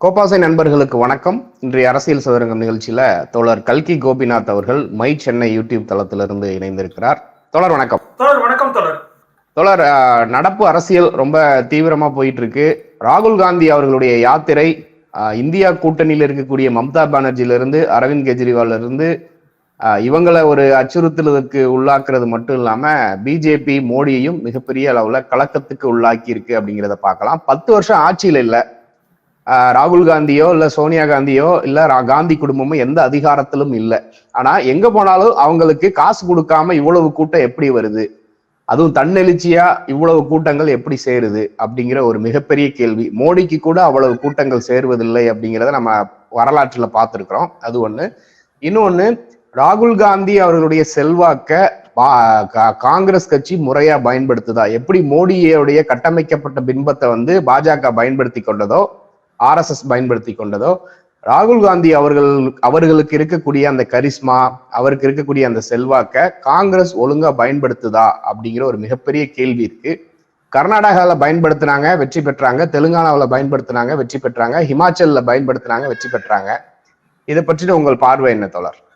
கோபாசை நண்பர்களுக்கு வணக்கம். இன்றைய அரசியல் சதுரங்கம் நிகழ்ச்சியில தோழர் கல்கி கோபிநாத் அவர்கள் மை சென்னை யூடியூப் தளத்திலிருந்து இணைந்திருக்கிறார். தோழர் வணக்கம். வணக்கம் தோழர். அஹ், நடப்பு அரசியல் ரொம்ப தீவிரமா போயிட்டு இருக்கு ராகுல் காந்தி அவர்களுடைய யாத்திரை இந்தியா கூட்டணியில் இருக்கக்கூடிய மம்தா பானர்ஜியிலிருந்து அரவிந்த் கெஜ்ரிவால்ல இருந்து இவங்களை ஒரு அச்சுறுத்தலுக்கு உள்ளாக்குறது மட்டும் இல்லாம பிஜேபி மோடியையும் மிகப்பெரிய அளவுல கலக்கத்துக்கு உள்ளாக்கி இருக்கு அப்படிங்கிறத பார்க்கலாம். பத்து வருஷம் ஆட்சியில இல்ல. ஆஹ் ராகுல் காந்தியோ இல்ல சோனியா காந்தியோ இல்ல காந்தி குடும்பமோ எந்த அதிகாரத்திலும் இல்லை. ஆனா எங்க போனாலும் அவங்களுக்கு காசு கொடுக்காம இவ்வளவு கூட்டம் எப்படி வருது? அதுவும் தன்னெழுச்சியா இவ்வளவு கூட்டங்கள் எப்படி சேருது? அப்படிங்கிற ஒரு மிகப்பெரிய கேள்வி. மோடிக்கு கூட அவ்வளவு கூட்டங்கள் சேருவதில்லை அப்படிங்கிறத நம்ம வரலாற்றுல பார்த்துருக்குறோம். அது ஒண்ணு. இன்னொன்னு ராகுல் காந்தி அவர்களுடைய செல்வாக்க பா- காங்கிரஸ் கட்சி முறையா பயன்படுத்துதா? எப்படி மோடியோடைய கட்டமைக்கப்பட்ட பின்பத்தை வந்து பாஜக பயன்படுத்தி கொண்டதோ ஆர்எஸ்எஸ் பயன்படுத்தி கொண்டதோ ராகுல் காந்தி அவர்கள் அவர்களுக்கு இருக்கக்கூடிய அந்த கரிஸ்மா அவருக்கு இருக்கக்கூடிய அந்த செல்வாக்க காங்கிரஸ் ஒழுங்கா பயன்படுத்துதா? அப்படிங்கிற ஒரு மிகப்பெரிய கேள்வி இருக்கு. கர்நாடகாவில் பயன்படுத்தினாங்க வெற்றி பெற்றாங்க. தெலுங்கானாவில் பயன்படுத்தினாங்க வெற்றி பெற்றாங்க. ஹிமாச்சலில் பயன்படுத்தினாங்க வெற்றி பெற்றாங்க. இதை பற்றின உங்கள் பார்வை என்ன தொடர்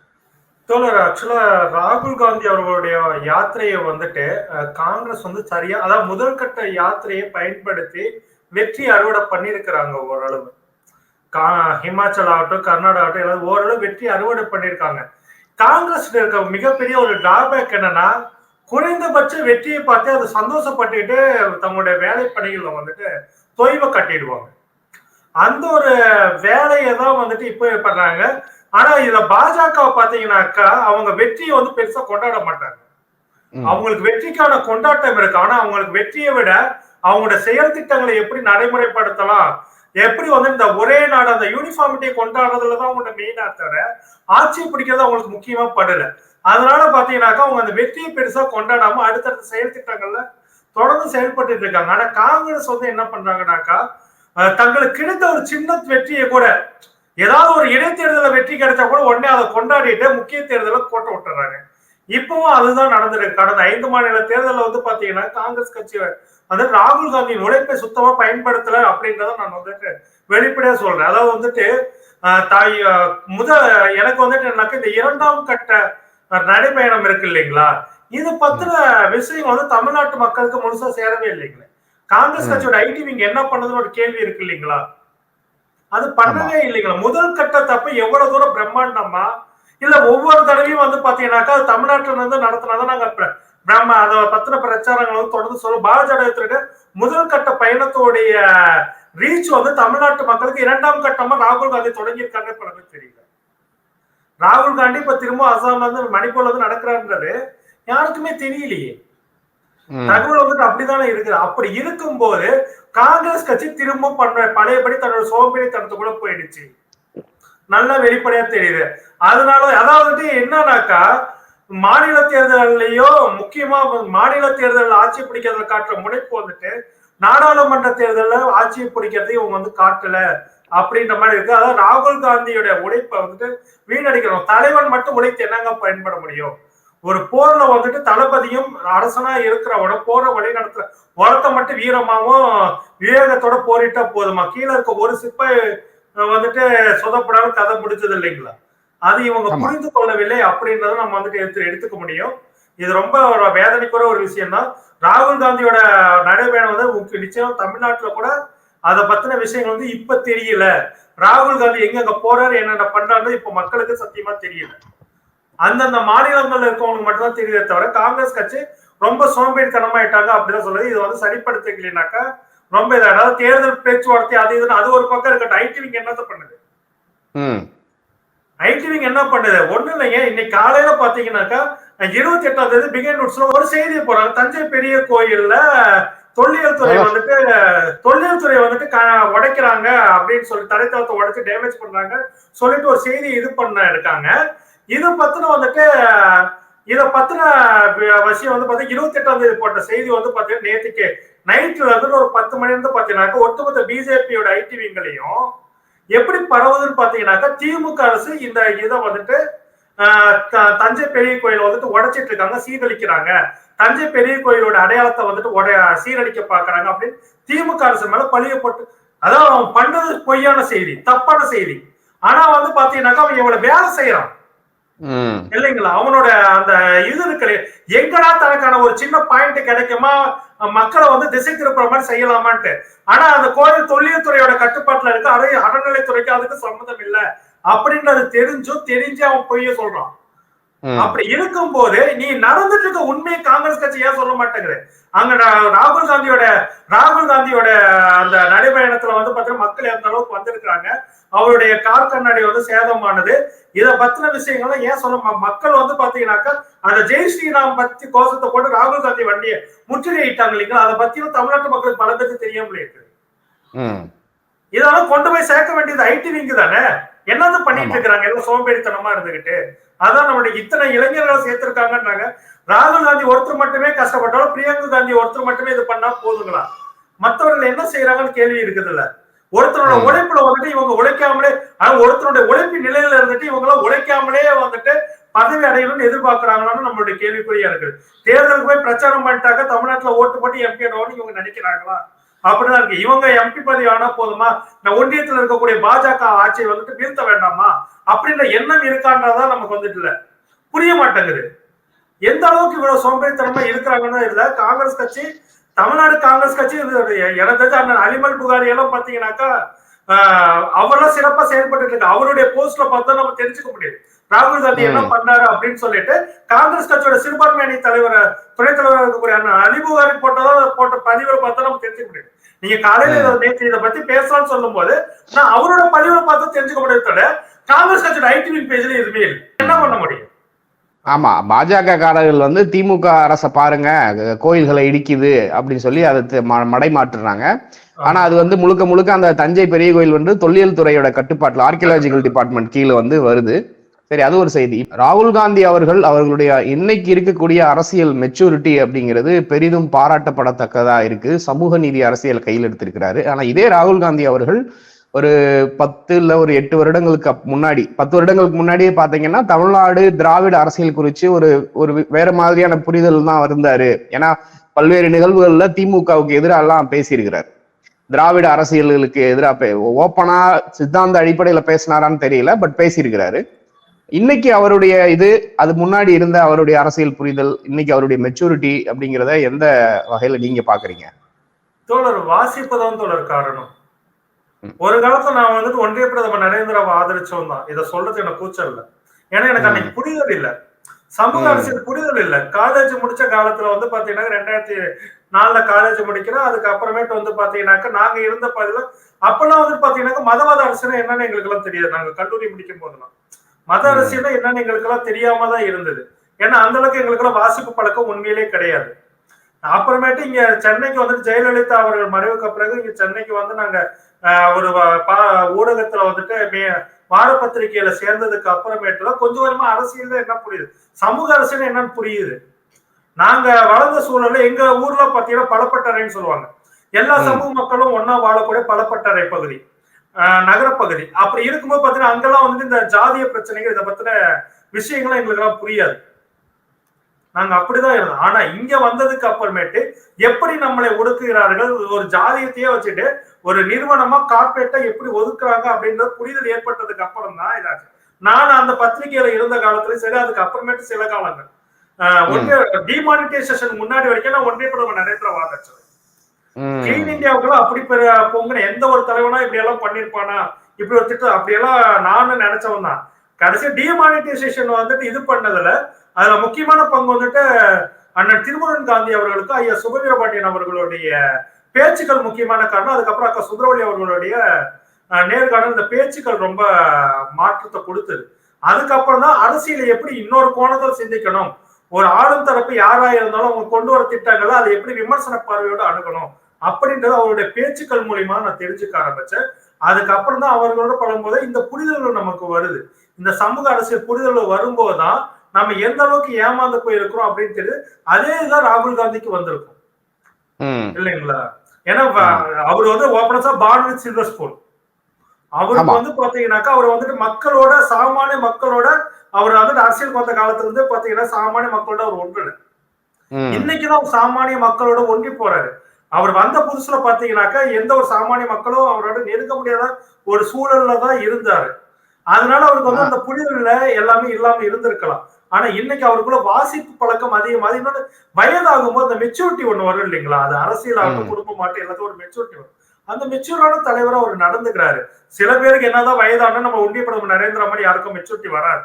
தோழர் ஆக்சுவலா ராகுல் காந்தி அவர்களுடைய யாத்திரையை வந்துட்டு காங்கிரஸ் வந்து சரியா அதாவது முதல் கட்ட யாத்திரையை பயன்படுத்தி வெற்றி அறுவடை பண்ணியிருக்கிறாங்க ஓரளவு. கா ஹிமாச்சல் ஆகட்டும் கர்நாடகா ஆகட்டும் ஓரளவு வெற்றி அறுவடை பண்ணியிருக்காங்க. காங்கிரஸ் இருக்க மிகப்பெரிய ஒரு டிராபேக் என்னன்னா குறைந்தபட்ச வெற்றியை பார்த்து அது சந்தோஷப்பட்டுக்கிட்டு தங்களுடைய வேலை பணிகளில் வந்துட்டு தொய்வை கட்டிடுவாங்க. அந்த ஒரு வேலையை தான் வந்துட்டு இப்போ பண்றாங்க. ஆனா இத பாஜக பாத்தீங்கன்னாக்கா அவங்க வெற்றியை வந்து பெருசா கொண்டாட மாட்டாங்க. அவங்களுக்கு வெற்றிக்கான கொண்டாட்டம் இருக்கு. ஆனா அவங்களுக்கு வெற்றியை விட அவங்களோட செயல் திட்டங்களை எப்படி நடைமுறைப்படுத்தலாம் எப்படி வந்து இந்த ஒரே நாடு அந்த யூனிஃபார்மிட்டியை கொண்டாடுறதுல தான் அவங்களோட மெயினா தவிர ஆட்சியை பிடிக்கிறது அவங்களுக்கு முக்கியமா படல. அதனால பாத்தீங்கன்னாக்கா அவங்க அந்த வெற்றியை பெருசா கொண்டாடாம அடுத்தடுத்த செயல் திட்டங்கள்ல தொடர்ந்து செயல்பட்டு இருக்காங்க. ஆனா காங்கிரஸ் வந்து என்ன பண்றாங்கன்னாக்கா தங்களுக்கு கிடைத்த ஒரு சின்ன வெற்றியை கூட ஏதாவது ஒரு இடைத்தேர்தல வெற்றி கிடைச்சா கூட உடனே அதை கொண்டாடிட்டு முக்கிய தேர்தலை கோட்டை விட்டுறாங்க. இப்பவும் அதுதான் நடந்திருக்கு கடந்த ஐந்து மாநில தேர்தலில் வந்து பாத்தீங்கன்னா காங்கிரஸ் கட்சி வந்து ராகுல் காந்தியின் உழைப்பை சுத்தமா பயன்படுத்தல அப்படின்றத நான் வந்துட்டு வெளிப்படையா சொல்றேன். அதாவது வந்துட்டு தாய் அஹ், முத எனக்கு வந்துட்டு என்னன்னாக்கா இந்த இரண்டாம் கட்ட நடைபயணம் இருக்கு இல்லைங்களா? இது பத்தின விஷயம் வந்து தமிழ்நாட்டு மக்களுக்கு முழுசா சேரவே இல்லைங்களே. காங்கிரஸ். கட்சியோட ஐடி விங் என்ன பண்ணுதுன்னு ஒரு கேள்வி இருக்கு இல்லைங்களா? அது பண்ணவே இல்லைங்களா? முதல் கட்ட தப்பு எவ்வளவு தூரம் பிரம்மாண்டமா? இல்ல ஒவ்வொரு தடவையும் வந்து பாத்தீங்கன்னாக்கா அது தமிழ்நாட்டுல இருந்து நடத்தினாதான் நாங்க பிர- பிரம்ம அதை பத்தின பிரச்சாரங்கள் வந்து தொடர்ந்து சொல்ல பாஜக முதல் கட்ட பயணத்தோடைய ரீச் வந்து தமிழ்நாட்டு மக்களுக்கு இரண்டாம் கட்டமா ராகுல் காந்தி தொடங்கியிருக்காங்க இப்ப தெரியல. ராகுல் காந்தி இப்ப திரும்ப அசாம்ல இருந்து மணிப்பூர்ல இருந்து நடக்கிறாருன்றது யாருக்குமே தெரியலையே. தகவல் வந்துட்டு அப்படித்தானே இருக்குது. அப்படி இருக்கும் போது காங்கிரஸ் கட்சி திரும்ப பண்ற பழையபடி தன்னோட சோம்பேறித்தனத்துக்குள்ள போயிடுச்சு. நல்லா வெளிப்படையா தெரியுது. அதனால அதாவது என்னன்னாக்கா மாநில தேர்தலையோ முக்கியமா மாநில தேர்தல் ஆட்சி பிடிக்கிறத காட்டுற முனைப்பு வந்துட்டு நாடாளுமன்ற தேர்தலில் ஆட்சியை பிடிக்கிறதையும் இவங்க வந்து காட்டல அப்படின்ற மாதிரி இருக்கு. அதாவது ராகுல் காந்தியோட உழைப்பை வந்துட்டு வீணடிக்கிறோம். தலைவன் மட்டும் உழைத்து என்னங்க பயன்பட முடியும்? ஒரு போர்ல வந்துட்டு தளபதியும் அரசனா இருக்கிறவன போரை வழி நடத்துற ஒருத்த மட்டும் வீரமாவும் விவேகத்தோட போரிட்டா போதுமா? கீழே இருக்க ஒரு சிப்பாய் வந்துட்டு சொதப்படாம கதை முடிச்சது இல்லைங்களா? அது இவங்க. புரிந்து கொள்ளவில்லை அப்படின்றத நம்ம வந்துட்டு எடுத்து எடுத்துக்க முடியும். இது ரொம்ப ஒரு வேதனைக்குற ஒரு விஷயம் தான் ராகுல் காந்தியோட நடைபயணம் வந்து நிச்சயம் தமிழ்நாட்டுல கூட அதை பத்தின விஷயங்கள் வந்து இப்ப தெரியல. ராகுல் காந்தி எங்க அங்க போறாரு என்னென்ன பண்றாரு இப்ப மக்களுக்கு சத்தியமா தெரியல. அந்தந்த மாநிலங்கள்ல இருக்கவங்களுக்கு மட்டும்தான் தெரியுதே தவிர காங்கிரஸ் கட்சி ரொம்ப சோம்பேறித்தனமாயிட்டாங்க அப்படிதான் சொல்லுது இது வந்து சரிப்படுத்திக்கலைனாக்கா ரொம்ப இதா அதாவது தேர்தல் பேச்சுவார்த்தை அது இதுன்னு அது ஒரு பக்கம் இருக்கட்டும். ஐடிவிங்க என்னத்த பண்ணுது. ஐடிவிங் என்ன பண்ணுது? ஒண்ணு இல்லைங்க. இன்னைக்கு காலையில பாத்தீங்கன்னாக்கா இருபத்தி எட்டாம் தேதி பிகன் நோட்ஸ்ல ஒரு செய்தி போறாங்க தஞ்சை பெரிய கோயில்ல தொல்லியல் துறை. வந்துட்டு தொல்லியல் துறை வந்துட்டு உடைக்கிறாங்க அப்படின்னு சொல்லி தரைத்தளத்தை உடைச்சு டேமேஜ் பண்றாங்க சொல்லிட்டு ஒரு செய்தி இது பண்ண இருக்காங்க. இது பத்தின வந்துட்டு இத பத்தின விஷயம் வந்து பாத்தீங்கன்னா இருபத்தி எட்டாம் தேதி போட்ட செய்தி வந்து பாத்தீங்கன்னா நேற்றுக்கு நைட்ல இருந்து ஒரு பத்து மணி இருந்து பாத்தீங்கன்னாக்கா ஒட்டுமொத்த பிஜேபியோட ஐடிவிங்களையும் எப்படி பரவுதுன்னு பாத்தீங்கன்னாக்கா திமுக அரசு இந்த இதை வந்துட்டு த- தஞ்சை பெரிய கோயில் வந்துட்டு உடைச்சிட்டு இருக்காங்க சீரழிக்கிறாங்க. தஞ்சை பெரிய கோயிலோட அடையாளத்தை வந்துட்டு உடைய சீரழிக்க பாக்குறாங்க அப்படின்னு திமுக அரசு மேல பழிய போட்டு அதான் அவன் பண்றது பொய்யான செய்தி தப்பான செய்தி. ஆனா வந்து பாத்தீங்கன்னாக்கா அவன் இவ்வளவு வேலை செய்யறான். இல்லைங்களா அவனோட அந்த இது இருக்கு எங்கடா தனக்கான ஒரு சின்ன பாயிண்ட் கிடைக்குமா? மக்களை வந்து திசை திருப்புற மாதிரி செய்யலாமான்ட்டு. ஆனா அந்த கோயில் தொழில்துறையோட கட்டுப்பாட்டுல இருக்கு. அதே அறநிலைத்துறைக்கு அதுக்கு சம்மந்தம் இல்ல. அப்படின்றது தெரிஞ்சும் தெரிஞ்சு அவன் பொய்ய சொல்றான். அப்படி இருக்கும் போது நீ நடந்துட்டு இருக்க உண்மையை காங்கிரஸ் கட்சி ஏன் சொல்ல மாட்டேங்குது? அங்க ராகுல் காந்தியோட ராகுல் காந்தியோட அந்த நடைபயணத்துல வந்து பாத்தீங்கன்னா மக்கள் எந்த அளவுக்கு வந்திருக்கிறாங்க? அவருடைய கார் கண்ணாடி வந்து சேதமானது. இத பத்தின விஷயங்கள்லாம் ஏன் சொல்ல மக்கள் வந்து பாத்தீங்கன்னாக்கா அந்த ஜெய் ஸ்ரீராம் பத்தி கோஷத்தை போட்டு ராகுல் காந்தி வண்டியை முற்றுகையிட்டாங்க இல்லைங்களா? அதை பத்தியும் தமிழ்நாட்டு மக்களுக்கு பல பேருக்கு தெரியாமலே இருக்கு. இதெல்லாம் கொண்டு போய் சேர்க்க வேண்டியது ஐடி விங்கு தானே? என்னது பண்ணிட்டு. இருக்கிறாங்க? எல்லாம் சோம்பேறித்தனமா இருந்துகிட்டு. அதான் நம்மளுடைய இத்தனை இளைஞர்களை சேர்த்திருக்காங்கன்றாங்க. ராகுல் காந்தி ஒருத்தர் மட்டுமே கஷ்டப்பட்டாலும் பிரியங்கா காந்தி ஒருத்தர் மட்டுமே இது பண்ணா போதுங்களா? மத்தவர்கள் என்ன செய்யறாங்கன்னு கேள்வி இருக்குதுல்ல. ஒருத்தரோட. உழைப்புல வந்துட்டு இவங்க உழைக்காமலே ஆனா ஒருத்தருடைய உழைப்பு நிலையில இருந்துட்டு இவங்க எல்லாம் உழைக்காமலே வந்துட்டு பதவி அடையணும்னு எதிர்பார்க்கறாங்களான்னு நம்மளுடைய கேள்விக்குறியா இருக்குது. தேர்தலுக்கு போய் பிரச்சாரம் பண்ணிட்டாக்க தமிழ்நாட்டுல ஓட்டு போட்டு எம்பி இவங்க நினைக்கிறாங்களா? அப்படிதான் இருக்கு. இவங்க எம்பி பதவி ஆனா போதுமா? இந்த ஒன்றியத்துல இருக்கக்கூடிய பாஜக ஆட்சியை வந்துட்டு வீழ்த்த வேண்டாமா? அப்படின்ற எண்ணம் இருக்கான்றதான் நமக்கு வந்துட்டு இல்ல. புரிய மாட்டேங்குது. எந்த அளவுக்கு இவ்வளவு சோம்பேறித்தனமா இருக்கிறாங்கன்னு இல்ல. காங்கிரஸ் கட்சி தமிழ்நாடு காங்கிரஸ் கட்சி எனக்கு தெரிஞ்ச அண்ணன் அலிமல் புகாரி எல்லாம் பாத்தீங்கன்னாக்கா அவர்லாம் அவரெல்லாம் சிறப்பா செயல்பட்டு இருக்கு. அவருடைய போஸ்ட்ல பார்த்தா நம்ம தெரிஞ்சுக்க முடியாது ராகுல் காந்தி என்ன. பண்ணாரு அப்படின்னு சொல்லிட்டு காங்கிரஸ் கட்சியோட சிறுபான்மை அணி தலைவர் துணைத் தலைவர் இருக்கக்கூடிய அண்ணன் அலி புகாரி போட்டதா போட்ட பதிவுல பார்த்தா நம்ம தெரிஞ்சுக்க முடியாது நீங்க காலையில நேற்று இதை பத்தி பேசலாம்னு சொல்லும் போது நான் அவரோட பதிவுல பார்த்து தெரிஞ்சுக்க முடியாது காங்கிரஸ் கட்சியோட ஐடி பேஜ்ல எதுவுமே இல்லை. என்ன பண்ண முடியும்? ஆமா பாஜக காரர்கள் வந்து திமுக அரசை பாருங்க கோயில்களை இடிக்குது அப்படின்னு சொல்லி அதை தி- ம- மடைமாற்றுறாங்க ஆனா அது வந்து முழுக்க முழுக்க அந்த தஞ்சை பெரிய கோயில் வந்து தொல்லியல் துறையோட கட்டுப்பாட்டுல ஆர்கியலாஜிக்கல் டிபார்ட்மெண்ட் கீழே வந்து வருது. சரி அது ஒரு செய்தி. ராகுல் காந்தி அவர்கள் அவர்களுடைய இன்னைக்கு இருக்கக்கூடிய அரசியல் மெச்சூரிட்டி அப்படிங்கிறது பெரிதும் பாராட்டப்படத்தக்கதா இருக்கு. சமூக நீதி அரசியல் கையில் எடுத்திருக்கிறாரு. ஆனா இதே ராகுல் காந்தி அவர்கள் ஒரு பத்து இல்ல ஒரு எட்டு வருடங்களுக்கு முன்னாடி பத்து வருடங்களுக்கு முன்னாடியே பாத்தீங்கன்னா தமிழ்நாடு திராவிட அரசியல் குறித்து ஒரு ஒரு வேற மாதிரியான புரிதல் தான் இருந்தாரு. ஏன்னா பல்வேறு நிகழ்வுகள்ல திமுகவுக்கு எதிராகலாம் பேசியிருக்கிறார். திராவிட அரசியல்களுக்கு எதிராக ஓப்பனா சித்தாந்த அடிப்படையில பேசினாரான்னு தெரியல பட் பேசியிருக்கிறாரு. இன்னைக்கு அவருடைய இது அது முன்னாடி இருந்த அவருடைய அரசியல் புரிதல் இன்னைக்கு அவருடைய மெச்சூரிட்டி அப்படிங்கிறத எந்த வகையில நீங்க பாக்குறீங்க? தோழர் வாசிப்பதான் தோழர் காரணம். ஒரு காலத்துல நான் வந்துட்டு ஒன்றிய பிரதமர் நரேந்திராவை ஆதரிச்சவன் தான் இதை சொல்றது எனக்கு கூச்சல் இல்ல. ஏன்னா எனக்கு. அன்னைக்கு புரிதல் இல்ல. சமூக. அரசியல் புரிதல் இல்ல. காலேஜ் முடிச்ச காலத்துல வந்து பாத்தீங்கன்னா ரெண்டாயிரத்தி நாலுல காலேஜ் முடிக்கிறேன். அதுக்கு அப்புறமேட்டு வந்து பாத்தீங்கன்னாக்கா நாங்க இருந்த பதில அப்பெல்லாம் வந்து பாத்தீங்கன்னாக்கா மதவாத அரசியல் என்னன்னு எங்களுக்கு எல்லாம் தெரியாது. நாங்க கல்லூரி முடிக்கும் போதெல்லாம் மத. அரசியல் என்னன்னு எங்களுக்கு எல்லாம் தெரியாம தான் இருந்தது. ஏன்னா அந்த அளவுக்கு எங்களுக்கு எல்லாம் வாசிப்பு பழக்கம் உண்மையிலே கிடையாது. அப்புறமேட்டு இங்க சென்னைக்கு வந்துட்டு ஜெயலலிதா அவர்கள் மறைவுக்கு பிறகு இங்க சென்னைக்கு வந்து நாங்க ஒரு ஊடகத்துல வந்துட்டு மே- வார பத்திரிகையில சேர்ந்ததுக்கு அப்புறமேட்டு தான் கொஞ்சம் கொஞ்சமா அரசியல் என்ன புரியுது? சமூக அரசியல் என்னன்னு புரியுது. நாங்க வளர்ந்த சூழல்ல எங்க ஊர்ல பாத்தீங்கன்னா பலப்பட்டறைன்னு சொல்லுவாங்க. எல்லா. சமூக மக்களும் ஒன்னா வாழக்கூடிய பலப்பட்டறை பகுதி. நகரப்பகுதி. அப்படி இருக்கும்போது பாத்தீங்கன்னா அங்கெல்லாம் வந்து இந்த ஜாதிய பிரச்சனைகள் இதை பத்தின விஷயங்கள்லாம் எங்களுக்கு எல்லாம் புரியாது. நாங்க அப்படிதான் இருந்தோம். ஆனா இங்க வந்ததுக்கு அப்புறமேட்டு எப்படி நம்மளை ஒடுக்குகிறார்கள்? ஒரு ஜாதியத்தையே வச்சுட்டு ஒரு நிறுவனமா கார்பரேட்டா எப்படி ஒதுக்குறாங்க அப்படின்ற புரிதல் ஏற்பட்டதுக்கு அப்புறம் தான் இதாச்சு. நான் அந்த பத்திரிகையில இருந்த காலத்துலயும் சரி அதுக்கு அப்புறமேட்டு சில காலங்கள். ஆஹ், ஒன்றிய டிமானிட்டைசேஷன் முன்னாடி வரைக்கும் நான் ஒன்றிய பிரதமர் நரேந்திர வாதச்சது ம். கிளீன் இந்தியாவுக்கெல்லாம் அப்படி பெரிய எந்த ஒரு தலைவனா இப்படி எல்லாம் பண்ணிருப்பானா? இப்படி ஒரு திட்டம் அப்படி எல்லாம் நானும் நினைச்சவன் தான். கடைசி டிமானிட்டைசேஷன் வந்துட்டு இது பண்ணதுல அதுல முக்கியமான பங்கு வந்துட்டு அண்ணன் திருமுருகன் காந்தி அவர்களுக்கு ஐயா சுபவீர பாண்டியன் அவர்களுடைய பேச்சுக்கள் முக்கியமான காரணம். அதுக்கப்புறம் அக்கா சுந்தரவழி அவர்களுடைய நேர்காணல் இந்த பேச்சுக்கள் ரொம்ப மாற்றத்தை கொடுத்தது. அதுக்கப்புறம் தான் அரசியலை எப்படி இன்னொரு கோணத்தில் சிந்திக்கணும்? ஒரு ஆளும் தரப்பு யாரா இருந்தாலும் அவங்க கொண்டு வர திட்டங்களை அதை எப்படி விமர்சன பார்வையோடு அணுகணும்? அப்படின்றது அவருடைய பேச்சுக்கள் மூலியமா நான் தெரிஞ்சுக்க ஆரம்பிச்சேன். அதுக்கப்புறம் தான் அவர்களோட பழகும்போது இந்த புரிதல்கள் நமக்கு வருது. இந்த சமூக அரசியல் புரிதல்கள் வரும்போதுதான் நம்ம எந்த அளவுக்கு ஏமாந்து போயிருக்கிறோம் அப்படின்னு தெரியுது. அதே இதுதான் ராகுல் காந்திக்கு வந்திருக்கும். இல்லைங்களா? ஏன்னா அவர் வந்து ஓப்பனஸா பார்ன் வித் சில்வர் ஸ்பூன் அவருக்கு. வந்து பாத்தீங்கன்னாக்கா அவர் வந்துட்டு மக்களோட சாமானிய மக்களோட அவர் வந்துட்டு அரசியல் வந்த காலத்துல இருந்து பாத்தீங்கன்னா சாமானிய மக்களோட அவர் ஒன்று ம், இன்னைக்குதான் சாமானிய மக்களோட ஒன்றி போறாரு. அவர் வந்த புதுசுல பாத்தீங்கன்னாக்கா எந்த ஒரு சாமானிய மக்களும் அவரோட நெருங்க முடியாத ஒரு சூழல்ல தான் இருந்தாரு. அதனால அவருக்கு வந்து அந்த புரிதல்ல எல்லாமே இல்லாம இருந்திருக்கலாம். ஆனா இன்னைக்கு அவருக்குள்ள வாசிப்பு பழக்கம் அதிகமாக இன்னொன்று வயதாகும் போது அந்த மெச்சூரிட்டி ஒண்ணு வரும் இல்லைங்களா? அது அரசியலாகட்டும் ம். குடும்பமாட்டும் எல்லாத்தையும் ஒரு மெச்சூரிட்டி வரும். அந்த மெச்சூரான தலைவரா அவர் நடந்துக்கிறாரு. சில பேருக்கு என்னதான் வயதானா நம்ம ஒன்றிய பிரதமர் நரேந்திர மோடி யாருக்கும் மெச்சூரிட்டி வராது.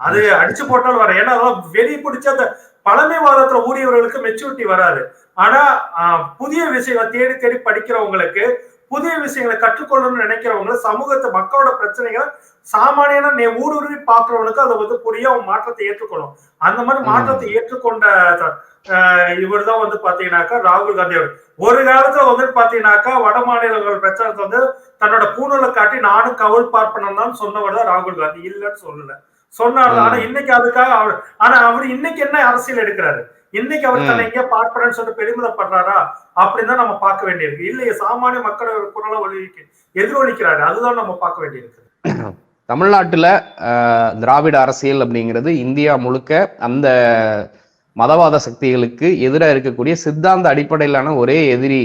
அது அடிச்சு போட்டாலும் வர ஏன்னா அதெல்லாம் வெறி பிடிச்ச அந்த பழமைவாதத்துல ஊழியவர்களுக்கு மெச்சூரிட்டி வராது. ஆனா புதிய விஷயங்களை தேடி தேடி படிக்கிறவங்களுக்கு புதிய விஷயங்களை கற்றுக்கொள்ளணும்னு நினைக்கிறவங்க சமூகத்தை மக்களோட பிரச்சனைகளை சாமானியனா நே ஊடுருவி பாக்குறவனுக்கு அதை வந்து புரிய அவன் மாற்றத்தை ஏற்றுக்கொள்ளும். அந்த மாதிரி. மாற்றத்தை ஏற்றுக்கொண்ட இவர் தான் வந்து பாத்தீங்கன்னாக்கா ராகுல் காந்தி அவர் ஒரு காலத்துல வந்து பாத்தீங்கன்னாக்கா வட மாநிலங்கள் பிரச்சாரத்தை வந்து தன்னோட பூணூலை காட்டி நானும் கவுல் பார்ப்பனம் தான் சொன்னவர் தான் ராகுல் காந்தி. இல்லைன்னு சொல்லல. சொன்னார். ஆனா இன்னைக்கு அதுக்காக அவர் ஆனா அவர் இன்னைக்கு என்ன அரசியல் எடுக்கிறாரு? இன்னைக்கு அவர். தன்னை எங்க பார்ப்பனன்னு சொல்லிட்டு பெருமிதப்படுறாரா? அப்படின்னு நம்ம பார்க்க வேண்டியிருக்கு. இல்லையே சாமானிய மக்களோட குரலை ஒலிக்கு எதிரொலிக்கிறாரு. அதுதான் நம்ம பார்க்க வேண்டியிருக்கு. தமிழ்நாட்டுல திராவிட அரசியல் அப்படிங்கிறது இந்தியா முழுக்க அந்த மதவாத சக்திகளுக்கு எதிராக இருக்கக்கூடிய சித்தாந்த அடிப்படையிலான ஒரே எதிரி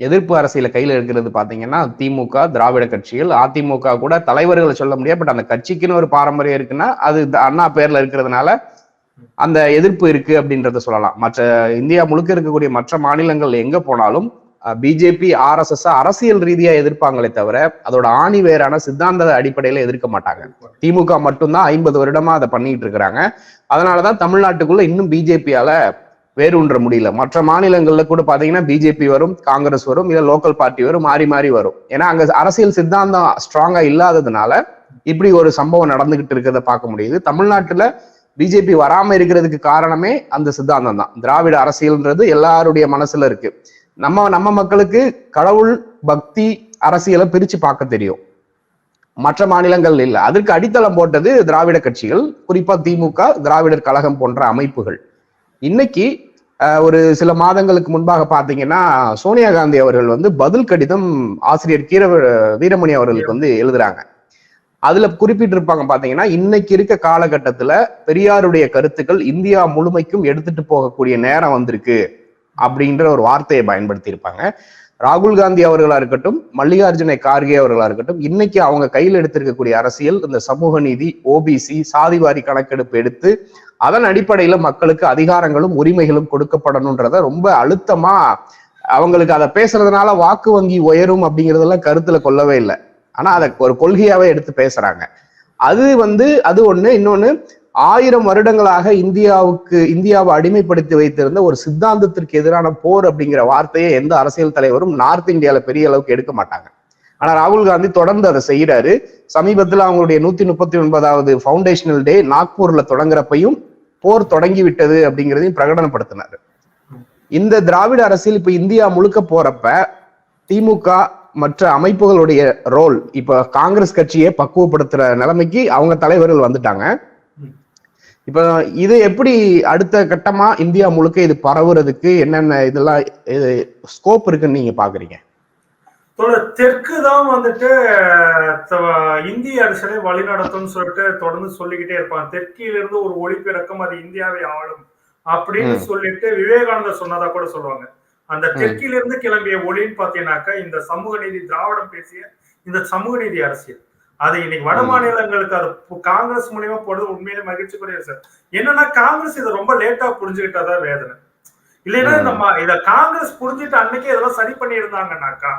எதிர்ப்பு அரசியல கையில இருக்கிறது பாத்தீங்கன்னா திமுக திராவிட கட்சிகள். அதிமுக கூட தலைவர்களை சொல்ல முடியாது பட் அந்த கட்சிக்குன்னு ஒரு பாரம்பரியம் இருக்குன்னா அது அண்ணா பேர்ல இருக்கிறதுனால அந்த எதிர்ப்பு இருக்கு அப்படின்றத சொல்லலாம். மற்ற இந்தியா முழுக்க இருக்கக்கூடிய மற்ற மாநிலங்கள் எங்க போனாலும் பிஜேபி ஆர்எஸ்எஸ் அரசியல் ரீதியா எதிர்ப்பாங்களே தவிர அதோட ஆணி வேறான சித்தாந்த அடிப்படையில எதிர்க்க மாட்டாங்க. திமுக மட்டும்தான் ஐம்பது வருடமா அதை பண்ணிட்டு இருக்கிறாங்க. அதனாலதான் தமிழ்நாட்டுக்குள்ள இன்னும் பிஜேபியால வேரூன்ற முடியல. மற்ற மாநிலங்கள்ல கூட பாத்தீங்கன்னா பிஜேபி வரும் காங்கிரஸ் வரும் இல்ல லோக்கல் பார்ட்டி வரும் மாறி மாறி வரும். ஏன்னா அங்க அரசியல் சித்தாந்தம் ஸ்ட்ராங்கா இல்லாததுனால இப்படி ஒரு சம்பவம் நடந்துகிட்டு இருக்கிறத பார்க்க முடியுது. தமிழ்நாட்டுல பிஜேபி வராம இருக்கிறதுக்கு காரணமே அந்த சித்தாந்தம் தான். திராவிட அரசியல்ன்றது எல்லாருடைய மனசுல இருக்கு. நம்ம நம்ம மக்களுக்கு கடவுள் பக்தி அரசியலை பிரிச்சு பார்க்க தெரியும். மற்ற மாநிலங்கள் இல்லை. அதற்கு அடித்தளம் போட்டது திராவிட கட்சிகள் குறிப்பா திமுக திராவிடர் கழகம் போன்ற அமைப்புகள். இன்னைக்கு ஒரு சில மாதங்களுக்கு முன்பாக பாத்தீங்கன்னா சோனியா காந்தி அவர்கள் வந்து பதில் கடிதம் ஆசிரியர் கீர வீரமணி அவர்களுக்கு வந்து எழுதுறாங்க. அதுல குறிப்பிட்டிருப்பாங்க பாத்தீங்கன்னா இன்னைக்கு இருக்க காலகட்டத்துல பெரியாருடைய கருத்துக்கள் இந்தியா முழுமைக்கும் எடுத்துட்டு போகக்கூடிய நேரம் வந்திருக்கு அப்படின்ற ஒரு வார்த்தையை பயன்படுத்தி இருப்பாங்க ராகுல் காந்தி அவர்களா இருக்கட்டும் மல்லிகார்ஜுன கார்கே அவர்களா இருக்கட்டும் இன்னைக்கு அவங்க கையில் எடுத்திருக்கக்கூடிய அரசியல் இந்த சமூக நீதி ஓபிசி சாதிவாரி கணக்கெடுப்பு எடுத்து அதன் அடிப்படையில மக்களுக்கு அதிகாரங்களும் உரிமைகளும் கொடுக்கப்படணுன்றத ரொம்ப அழுத்தமா அவங்களுக்கு அதை பேசுறதுனால வாக்கு வங்கி உயரும் அப்படிங்கறதெல்லாம் கருத்துல கொள்ளவே இல்லை. ஆனா அதை ஒரு கொள்கையாவே எடுத்து பேசுறாங்க. அது வந்து அது ஒண்ணு. இன்னொன்னு ஆயிரம் வருடங்களாக இந்தியாவுக்கு இந்தியாவை அடிமைப்படுத்தி வைத்திருந்த ஒரு சித்தாந்தத்திற்கு எதிரான போர் அப்படிங்கிற வார்த்தையை எந்த அரசியல் தலைவரும் நார்த் இந்தியால பெரிய அளவுக்கு எடுக்க மாட்டாங்க. ஆனா ராகுல் காந்தி தொடர்ந்து அதை செய்யறாரு சமீபத்துல அவங்களுடைய நூத்தி முப்பத்தி ஒன்பதாவது ஃபவுண்டேஷனல் டே நாக்பூர்ல தொடங்குறப்பையும் போர் தொடங்கி விட்டது அப்படிங்கிறதையும் பிரகடனப்படுத்தினாரு. இந்த திராவிட அரசியல் இப்ப இந்தியா முழுக்க போறப்ப திமுக மற்ற அமைப்புகளுடைய ரோல் இப்ப காங்கிரஸ் கட்சியை பக்குவப்படுத்துற நிலைமைக்கு அவங்க தலைவர்கள் வந்துட்டாங்க. இப்ப இது எப்படி அடுத்த கட்டமா இந்தியா முழுக்க இது பரவுறதுக்கு என்னென்ன இதெல்லாம் ஸ்கோப் இருக்குன்னு நீங்க பாக்குறீங்க? தெற்கு தான் வந்துட்டு இந்திய அரசியலை வழிநடத்தும்னு சொல்லிட்டு தொடர்ந்து சொல்லிக்கிட்டே இருப்பாங்க. தெற்கிலிருந்து ஒரு ஒளிப்பிறக்கம் அது இந்தியாவை ஆளும் அப்படின்னு. சொல்லிட்டு விவேகானந்தர் சொன்னதா கூட சொல்லுவாங்க. அந்த. தெற்கிலிருந்து கிளம்பிய ஒளின்னு பாத்தீங்கன்னாக்கா இந்த சமூக நீதி திராவிடம் பேசிய இந்த சமூக நீதி அரசியல் அது இன்னைக்கு வட. மாநிலங்களுக்கு அது காங்கிரஸ் மூலியமா போடுறது உண்மையிலே மகிழ்ச்சிக்குரிய சார் என்னன்னா காங்கிரஸ் இதை ரொம்ப லேட்டா புரிஞ்சுக்கிட்டதா வேதனை இல்லைன்னா ம். இந்த ம- இத காங்கிரஸ் புரிஞ்சுட்டு அன்னைக்கே இதெல்லாம் சரி பண்ணியிருந்தாங்கன்னாக்கா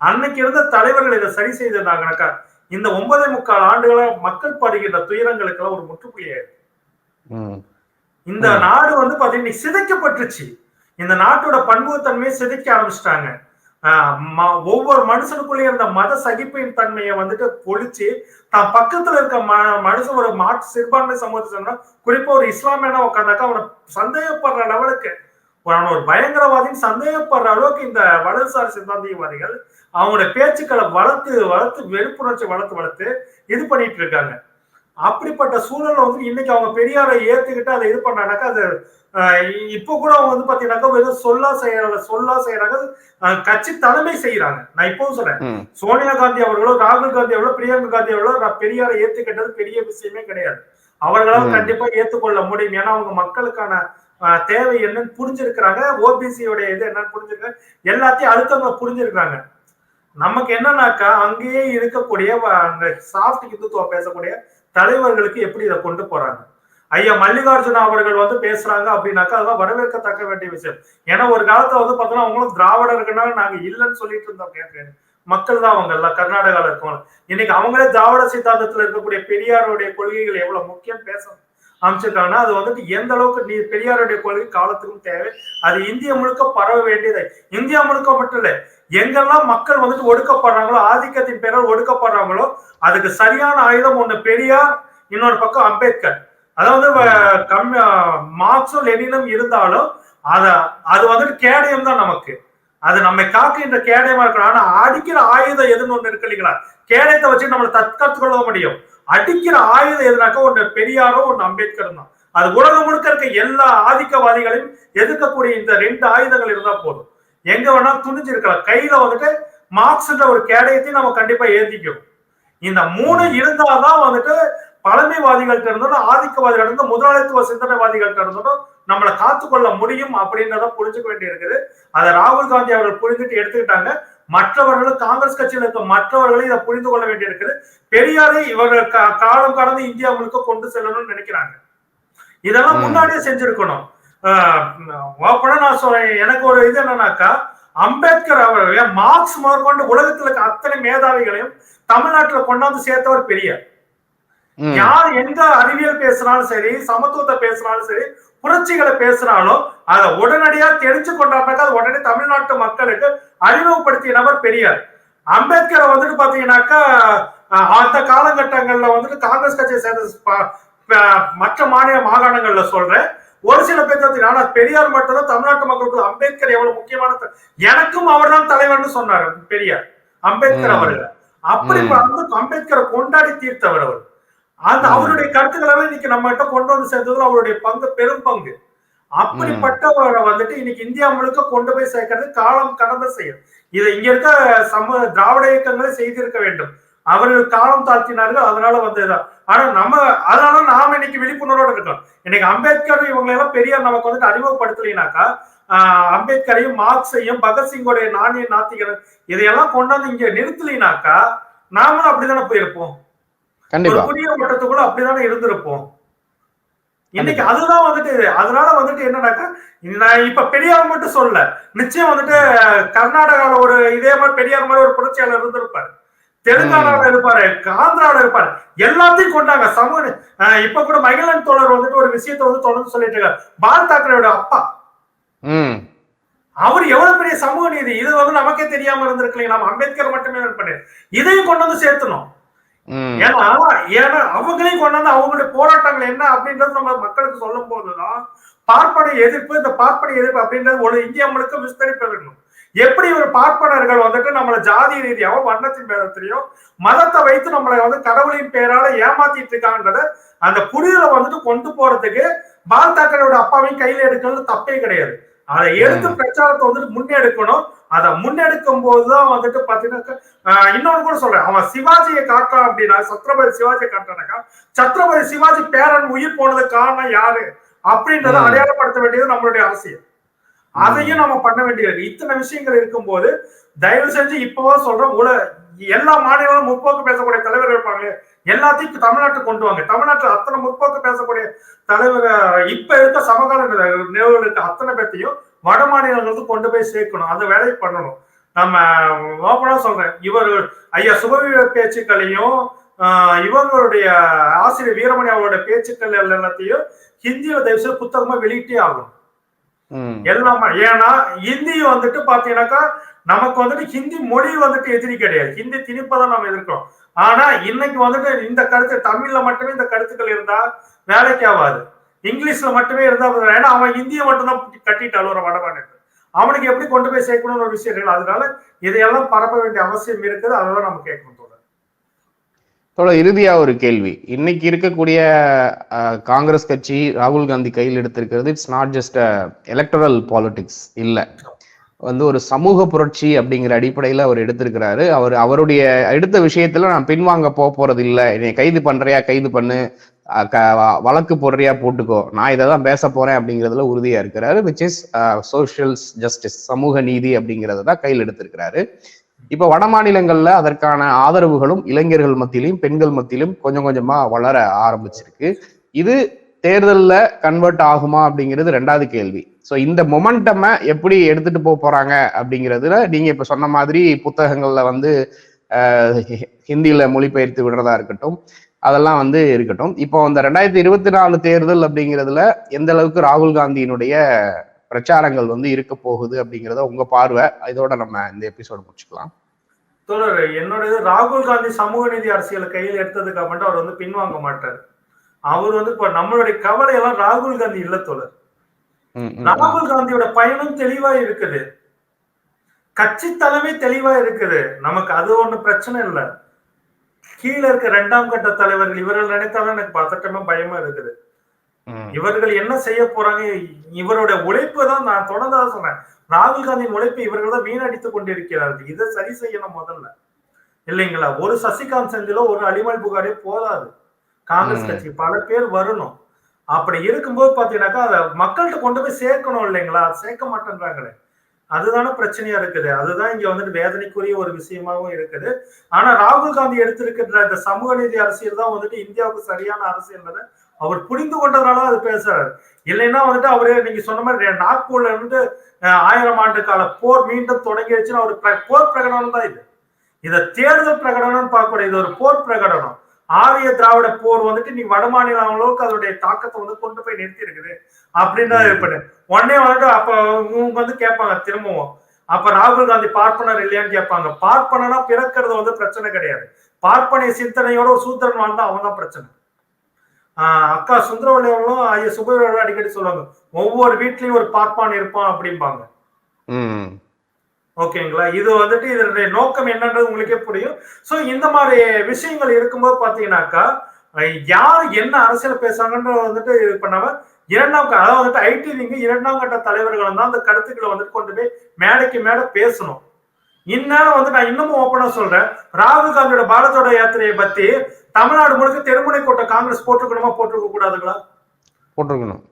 அன்னைக்கு இருந்த தலைவர்கள் இதை சரி செய்திருந்தாங்கனாக்கா இந்த ஒன்பதே முக்கால் ஆண்டுகளா மக்கள் படுகின்ற துயரங்களுக்கு எல்லாம் ஒரு முற்றுப்புள்ளியாயிருக்கு இந்த. நாடு வந்து பாத்தீங்கன்னா இன்னைக்கு சிதைக்கப்பட்டுருச்சு இந்த நாட்டோட பன்முகத்தன்மையை செதுக்க ஆரம்பிச்சிட்டாங்க. ஒவ்வொரு மனுஷனுக்குள்ளேயும் இருந்த மத சகிப்பின் தன்மையை வந்துட்டு பொழிச்சு தான் பக்கத்துல இருக்க ம மனுஷன் ஒரு மாற்று சிறுபான்மை சமூகத்தை சொன்னா குறிப்பா ஒரு இஸ்லாமியனா உட்காந்தாக்கா அவனை சந்தேகப்படுற லெவலுக்கு அவன் ஒரு பயங்கரவாதின்னு சந்தேகப்படுற அளவுக்கு இந்த வலதுசாரி சித்தாந்தியவாதிகள் அவங்களோட பேச்சுக்களை வளர்த்து வளர்த்து வெறுப்புணர்ச்சி வளர்த்து வளர்த்து இது பண்ணிட்டு இருக்காங்க. அப்படிப்பட்ட சூழல்ல வந்து இன்னைக்கு அவங்க பெரியாரை ஏத்துக்கிட்டு அதை இது பண்ணானாக்கா அது இப்போ கூட அவங்க வந்து பாத்தீங்கன்னாக்கா வெறும் சொல்லா செய்யறாங்க சொல்லா செய்யறாங்க கட்சி தலைமை செய்யறாங்க. நான் இப்பவும் சொல்றேன். சோனியா காந்தி அவர்களோ ராகுல் காந்தி அவர்களோ பிரியங்கா காந்தி அவர்களோ பெரியாரை ஏத்துக்கிட்டது பெரிய விஷயமே கிடையாது. அவர்களால். கண்டிப்பா ஏத்துக்கொள்ள முடியும். ஏன்னா அவங்க மக்களுக்கான தேவை என்னன்னு புரிஞ்சிருக்கிறாங்க. ஓபிசியோட இது என்னன்னு புரிஞ்சிருக்காங்க. எல்லாத்தையும் அடுத்தவங்க புரிஞ்சிருக்காங்க. நமக்கு என்னன்னாக்கா அங்கேயே இருக்கக்கூடிய அந்த சாஃப்ட் இந்துத்துவ பேசக்கூடிய தலைவர்களுக்கு எப்படி இதை கொண்டு போறாங்க? ஐயா மல்லிகார்ஜுன அவர்கள் வந்து பேசுறாங்க அப்படின்னாக்கா அதெல்லாம் வரவேற்கத்தக்க வேண்டிய விஷயம். ஏன்னா ஒரு காலத்துல வந்து பார்த்தோம்னா அவங்களும் திராவிடர்கள்னா நாங்க இல்லைன்னு சொல்லிட்டு இருந்தோம் கேட்க மக்கள் தான் அவங்க எல்லாம் கர்நாடகால இருக்கவங்க. இன்னைக்கு அவங்களே திராவிட சித்தாந்தத்துல இருக்கக்கூடிய பெரியாருடைய கொள்கைகள் எவ்வளவு முக்கியம் பேச அமைச்சிருக்காங்கன்னா அது வந்துட்டு எந்த அளவுக்கு நீ பெரியாருடைய கொள்கை காலத்துக்கும் தேவை. அது இந்தியா முழுக்க பரவ வேண்டியது. இந்தியா முழுக்க மட்டும் இல்லை எங்கெல்லாம் மக்கள் வந்துட்டு ஒடுக்கப்படுறாங்களோ ஆதிக்கத்தின் பேரால் ஒடுக்கப்படுறாங்களோ அதுக்கு சரியான ஆயுதம் ஒண்ணு பெரியார் இன்னொரு பக்கம் அம்பேத்கர். அதாவது கம்மி மார்க்ஸும் லெனினும் இருந்தாலும் அத அது வந்துட்டு கேடயம் தான் நமக்கு. அது நம்மை காக்கின்ற கேடயமா இருக்கணும். ஆனா அடிக்கிற ஆயுதம் எதுன்னு ஒண்ணு இருக்கு இல்லைங்களா? கேடயத்தை வச்சு நம்மளை தற்காத்து கொள்ள முடியும். அடிக்கிற ஆயுதம் எதுனாக்கா ஒண்ணு பெரியாரும் ஒண்ணு அம்பேத்கரும் தான். அது உலகம் முழுக்க இருக்க எல்லா ஆதிக்கவாதிகளையும் எதிர்க்கக்கூடிய இந்த ரெண்டு ஆயுதங்கள் இருந்தா போதும். எங்க வேணா துணிஞ்சிருக்கலாம். கையில வந்துட்டு மார்க்ஸ்ன்ற ஒரு கேடயத்தையும் நம்ம கண்டிப்பா ஏந்திக்கும் இந்த மூணு இருந்தாதான் வந்துட்டு பழமைவாதிகள்ட்ட இருந்தோம் ஆதிக்கவாதிகள் இருந்து முதலாளித்துவ சிந்தனைவாதிகள்ட்ட இருந்தோம் நம்மளை காத்துக்கொள்ள முடியும் அப்படின்றத புரிஞ்சுக்க வேண்டி இருக்குது அதை ராகுல் காந்தி அவர்கள் புரிஞ்சுட்டு எடுத்துக்கிட்டாங்க. மற்றவர்களும் காங்கிரஸ் கட்சியில் இருக்க மற்றவர்களும் இதை புரிந்து கொள்ள வேண்டி இருக்குது பெரியாரை இவர்கள் காலம் கடந்து இந்தியா முழுக்க கொண்டு செல்லணும்னு நினைக்கிறாங்க. இதெல்லாம். முன்னாடியே செஞ்சிருக்கணும். ஓப்பனா நான் சொல்றேன். எனக்கு ஒரு இது என்னன்னாக்கா அம்பேத்கர் அவர் ஏன் மார்க்ஸ் முதற்கொண்டு உலகத்துல இருக்க அத்தனை மேதாவிகளையும் தமிழ்நாட்டுல கொண்டாந்து சேர்த்தவர் பெரியார். யார் எந்த அறிவியல் பேசினாலும் சரி சமத்துவத்தை பேசினாலும் சரி புரட்சிகளை பேசினாலும் அதை உடனடியா தெரிஞ்சு அது உடனே தமிழ்நாட்டு மக்களுக்கு அறிமுகப்படுத்திய நபர் பெரியார். அம்பேத்கரை வந்துட்டு பாத்தீங்கன்னாக்கா அந்த காலகட்டங்கள்ல வந்துட்டு காங்கிரஸ் கட்சியை சேர்ந்த மற்ற மாநில மாகாணங்கள்ல சொல்றேன். ஒரு சில பேர் வந்து ஆனா பெரியார் மட்டும்தான் தமிழ்நாட்டு மக்களுக்கு அம்பேத்கர் எவ்வளவு முக்கியமான எனக்கும் அவர்தான் தலைவர்னு சொன்னார் பெரியார் அம்பேத்கர். அவர்கள் அப்படி. வந்து அம்பேத்கரை கொண்டாடி தீர்த்தவர் அவர் அந்த. அவருடைய கருத்துக்களை எல்லாம் இன்னைக்கு நம்ம கிட்ட கொண்டு வந்து சேர்ந்ததுல அவருடைய பங்கு பெரும் பங்கு அப்படிப்பட்டவரை வந்துட்டு இன்னைக்கு இந்தியா முழுக்க கொண்டு போய் சேர்க்கறது காலம் கடந்த செயல் இதை இங்க இருக்க சம திராவிட இயக்கங்களே செய்திருக்க வேண்டும் அவர்கள் காலம் தாழ்த்தினார்கள் அதனால வந்ததுதான். ஆனா நம்ம அதனால நாம இன்னைக்கு விழிப்புணர்வோட இருக்கோம் இன்னைக்கு அம்பேத்கர் இவங்களை எல்லாம் பெரியார் நமக்கு வந்துட்டு அறிமுகப்படுத்தலைனாக்கா ஆஹ் அம்பேத்கரையும் மார்க்ஸையும் பகத்சிங்கோடைய நாணய நாத்திகர் இதையெல்லாம் கொண்டாந்து இங்க நிறுத்தலைனாக்கா நாமளும் அப்படிதானே போயிருப்போம் புதிய மட்டத்துக்குள்ள அப்படிதானே இருந்திருப்போம். இன்னைக்கு அதுதான் வந்துட்டு அதனால வந்துட்டு என்னன்னாக்கா நான் இப்ப பெரியார் மட்டும் சொல்ல நிச்சயம் வந்துட்டு கர்நாடகால ஒரு இதே மாதிரி பெரியார் மாதிரி ஒரு புரட்சியாளர் இருந்திருப்பாரு. தெலுங்கானால இருப்பாரு ஆந்திரால இருப்பாரு. எல்லாத்தையும் கொண்டாங்க. சமூக இப்ப கூட மகிழன் தோழர் வந்துட்டு ஒரு விஷயத்தை வந்து தொடர்ந்து சொல்லிட்டு இருக்காரு. பால் தாக்கரேயோட அப்பா. அவர் எவ்வளவு பெரிய சமூக நீதி? இது வந்து நமக்கே தெரியாம இருந்திருக்கலைங்க நம்ம அம்பேத்கர் மட்டுமே பண்ணு இதையும் கொண்டு வந்து சேர்த்தணும். ஏன்னா ஏன்னா அவங்களையும் கொண்டாந்து அவங்களுடைய போராட்டங்கள் என்ன அப்படின்றது நம்ம மக்களுக்கு சொல்லும் போதுதான் பார்ப்பன எதிர்ப்பு இந்த பார்ப்பன எதிர்ப்பு அப்படின்றது ஒரு இந்தியா முழுக்க விஸ்தரிப்ப வேண்டும் எப்படி ஒரு பார்ப்பனர்கள் வந்துட்டு நம்மள ஜாதி ரீதியாவோ வண்ணத்தின் பேரத்திலையோ மதத்தை வைத்து நம்மளை வந்து கடவுளின் பேரால ஏமாத்திட்டு இருக்காங்கன்றத அந்த புரிதலை வந்துட்டு கொண்டு போறதுக்கு பால் தாக்கரோட அப்பாவையும் கையில எடுக்கிறது தப்பே கிடையாது. அதை எடுத்து பிரச்சாரத்தை வந்துட்டு முன்னெடுக்கணும். அதை முன்னெடுக்கும் போதுதான் வந்துட்டு பாத்தீங்கன்னா இன்னொன்னு கூட சொல்றேன். அவன் சிவாஜியை காட்டுறான் அப்படின்னா சத்ரபதி சிவாஜியை காட்டுறானாக்கா சத்ரபதி சிவாஜி பேரன் உயிர் போனதுக்கு காரணம் யாரு? அப்படின்றத. அடையாளப்படுத்த வேண்டியது நம்மளுடைய அரசியல். அதையும் நம்ம பண்ண வேண்டியது இத்தனை விஷயங்கள் இருக்கும்போது தயவு செஞ்சு இப்பவா சொல்றோம் உல எல்லா மாநிலங்களும் முற்போக்கு பேசக்கூடிய தலைவர்கள் இருப்பாங்க எல்லாத்தையும் தமிழ்நாட்டுக்கு கொண்டு வாங்க. தமிழ்நாட்டில் அத்தனை முற்போக்கு பேசக்கூடிய தலைவர் இப்ப இருக்க சமகால நிலவுகளுக்கு அத்தனை பேர்த்தையும் வட மாநிலங்களுக்கு கொண்டு போய் சேர்க்கணும். அந்த வேலையை பண்ணணும். நம்ம ஓப்பனா சொல்றேன். இவர் ஐயா சுபவீர பேச்சுக்களையும் இவங்களுடைய ஆசிரியர் வீரமணி அவருடைய பேச்சுக்கள் எல்லாத்தையும் ஹிந்தியில தயவு செய்து புத்தகமா வெளியிட்டே ஆகணும். எல்லாமே ஏன்னா ஹிந்தி வந்துட்டு பாத்தீங்கன்னாக்கா நமக்கு வந்துட்டு ஹிந்தி மொழி வந்துட்டு எதிரி கிடையாது. ஹிந்தி திணிப்பதான் நம்ம எதிர்க்கிறோம். ஆனா இன்னைக்கு வந்துட்டு இந்த கருத்து தமிழ்ல மட்டுமே இந்த கருத்துக்கள் இருந்தா வேலைக்கு ஆகாது. இங்கிலீஷ்ல மட்டுமே இருந்தா ஏன்னா அவன் ஹிந்தியை மட்டும்தான் கட்டிட்டு அழுவுற வடமாநில அவனுக்கு எப்படி கொண்டு போய் சேர்க்கணும்னு ஒரு விஷயம் இருக்கு அதனால இதையெல்லாம் பரப்ப வேண்டிய அவசியம் இருக்குது. அதெல்லாம் நம்ம கேட்கணும். தோழர் இறுதியாக ஒரு கேள்வி. இன்னைக்கு இருக்கக்கூடிய காங்கிரஸ் கட்சி ராகுல் காந்தி கையில் எடுத்திருக்கிறது it's not just electoral politics இல்ல. வந்து ஒரு சமூக புரட்சி அப்படிங்கிற அடிப்படையில அவர் எடுத்திருக்கிறாரு. அவர் அவருடைய எடுத்த விஷயத்துல நான் பின்வாங்க போக போறது இல்லை என்னை கைது பண்றியா கைது பண்ணு. க- வ- வழக்கு போடுறியா போட்டுக்கோ. நான் இதை தான் பேச போறேன் அப்படிங்கிறதுல உறுதியா இருக்கிறாரு விச் இஸ் சோஷியல் ஜஸ்டிஸ் சமூக நீதி அப்படிங்கிறத தான் கையில் எடுத்திருக்கிறாரு. இப்ப வட மாநிலங்கள்ல அதற்கான ஆதரவுகளும் இளைஞர்கள் மத்தியிலும் பெண்கள் மத்தியிலும் கொஞ்சம் கொஞ்சமா வளர ஆரம்பிச்சிருக்கு. இது தேர்தலில் கன்வெர்ட் ஆகுமா அப்படிங்கிறது ரெண்டாவது கேள்வி. ஸோ இந்த மொமெண்டமை எப்படி எடுத்துட்டு போக போறாங்க அப்படிங்கிறதுல நீங்க இப்ப சொன்ன மாதிரி புத்தகங்கள்ல வந்து ஹிந்தியில மொழிபெயர்த்து விடுறதா இருக்கட்டும் அதெல்லாம் வந்து இருக்கட்டும். இப்போ அந்த ரெண்டாயிரத்தி இருபத்தி நாலு தேர்தல் அப்படிங்கிறதுல எந்த அளவுக்கு ராகுல் காந்தியினுடைய பிரச்சாரங்கள் வந்து இருக்க போகுது அப்படிங்கிறத உங்க பார்வை. இதோட நம்ம இந்த எபிசோட் முடிச்சுக்கலாம். தோழர் என்னோட இது ராகுல் காந்தி சமூக நீதி அரசியலை கையில் எடுத்ததுக்கு அப்புறம் அவர் வந்து பின்வாங்க மாட்டார். அவர் வந்து இப்ப நம்மளுடைய கவலை எல்லாம் ராகுல் காந்தி இல்ல ம். ராகுல் காந்தியோட பயணம் தெளிவா இருக்குது. கட்சி தலைமை தெளிவா இருக்குது. நமக்கு அது ஒண்ணு பிரச்சனை இல்ல. கீழே இருக்க இரண்டாம் கட்ட தலைவர்கள் இவர்கள் நினைத்தாலும் எனக்கு பதட்டமா பயமா இருக்குது. இவர்கள் என்ன செய்ய போறாங்க? இவரோட உழைப்பு தான் நான் தொடர்ந்து சொன்னேன் ராகுல் காந்தியின் உழைப்பை இவர்கள் தான் வீணடித்துக் கொண்டிருக்கிறார்கள். இதை சரி செய்யணும் முதல்ல. இல்லைங்களா? ஒரு சசிகாந்த் செந்திலோ ஒரு அலிமல் புகாரே போதாது. காங்கிரஸ். கட்சி பல பேர் வரணும். அப்படி இருக்கும்போது பாத்தீங்கன்னாக்கா அதை மக்கள்கிட்ட கொண்டு போய் சேர்க்கணும் இல்லைங்களா? சேர்க்க மாட்டேன்றாங்களே. அதுதானே பிரச்சனையா இருக்குது. அதுதான் இங்க வந்துட்டு வேதனைக்குரிய ஒரு விஷயமாவும் இருக்குது. ஆனா ராகுல் காந்தி எடுத்திருக்கிற இந்த சமூக நீதி அரசியல் தான் வந்துட்டு இந்தியாவுக்கு சரியான அரசியல் அவர் புரிந்து கொண்டதுனால அது பேசுறாரு. இல்லைன்னா வந்துட்டு அவரு நீங்க சொன்ன மாதிரி நாக்பூர்ல இருந்து ஆயிரம் ஆண்டு கால போர் மீண்டும் தொடங்கிடுச்சுன்னா ஒரு பிர- போர் பிரகடனம் தான் இது. இத தேர்தல் பிரகடனம் பார்க்கக்கூடாது. இது ஒரு போர் பிரகடனம். ஆரிய திராவிட போர் வந்துட்டு நீ வட மாநிலம் அளவுக்கு அதோடைய தாக்கத்தை வந்து கொண்டு போய் நிறுத்தி இருக்குது அப்படின்னு இருப்பேன் உடனே வந்துட்டு அப்ப இவங்க வந்து கேட்பாங்க திரும்பவும். அப்ப ராகுல் காந்தி பார்ப்பனர் இல்லையான்னு கேட்பாங்க. பார்ப்பனா பிறக்கிறது வந்து பிரச்சனை கிடையாது. பார்ப்பனை சிந்தனையோட ஒரு சூத்திரன் வாழ்ந்தா அவன் தான் பிரச்சனை. அக்கா சுந்தரவல்லி அவர்களும் ஐயா சுபவீரர்களும் அடிக்கடி சொல்லுவாங்க ஒவ்வொரு வீட்லயும் ஒரு பார்ப்பான் இருப்பான் அப்படிம்பாங்க. ஓகேங்களா? இது வந்துட்டு இதனுடைய நோக்கம் என்னன்றது உங்களுக்கே புரியும். சோ இந்த மாதிரி விஷயங்கள் இருக்கும்போது பாத்தீங்கன்னாக்கா யார் என்ன அரசியல் பேசுறாங்கன்றது வந்துட்டு இது பண்ணாம இரண்டாம் அதாவது வந்துட்டு ஐடி விங்க இரண்டாம் கட்ட தலைவர்கள் தான் அந்த கருத்துக்களை வந்துட்டு கொண்டு போய் மேடைக்கு மேடை பேசணும். இந்நேரம் வந்து நான் இன்னமும் ஓப்பனா சொல்றேன். ராகுல் காந்தியோட பாரதோட யாத்திரையை பத்தி தமிழ்நாடு முழுக்க தெருமுனை கூட்ட காங்கிரஸ் போட்டிருக்கணுமா போட்டிருக்க கூடாதுங்களா? போட்டிருக்கணும்.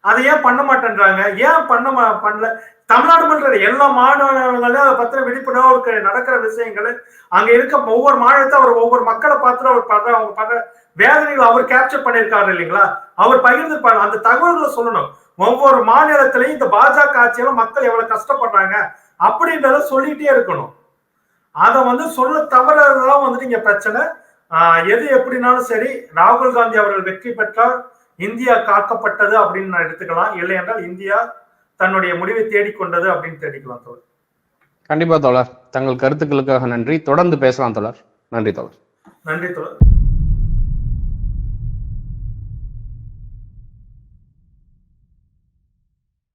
அதை ஏன் பண்ண மாட்டேன்றாங்க? ஏன் பண்ண பண்ணல? தமிழ்நாடு இல்ல, எல்லா மாநிலங்களையும் அதை பத்தின விழிப்புணர்வு நடக்கிற விஷயங்கள். அங்க இருக்க ஒவ்வொரு மாநிலத்தை அவர் ஒவ்வொரு மக்களை பார்த்து அவர் பண்ற அவங்க பண்ற வேதனைகளை அவர் கேப்சர் பண்ணியிருக்காரு இல்லைங்களா? அவர் பகிர்ந்து அந்த தகவல்களை சொல்லணும். ஒவ்வொரு மாநிலத்திலையும் இந்த பாஜக ஆட்சியில மக்கள் எவ்வளவு கஷ்டப்படுறாங்க? அப்படின்றத சொல்லிட்டே இருக்கணும். அதை வந்து சொல்ல தவறதுதான் வந்துட்டு இங்க பிரச்சனை. எது எப்படினாலும் சரி ராகுல் காந்தி அவர்கள் வெற்றி பெற்றால் இந்தியா காக்கப்பட்டது அப்படின்னு நான் எடுத்துக்கலாம். இல்லை என்றால் இந்தியா தன்னுடைய முடிவை தேடிக்கொண்டது அப்படின்னு தேடிக்கலாம் தோழர். கண்டிப்பா தோழர். தங்கள் கருத்துக்களுக்காக நன்றி. தொடர்ந்து பேசலாம் தோழர். நன்றி தோழர். நன்றி தோழர்.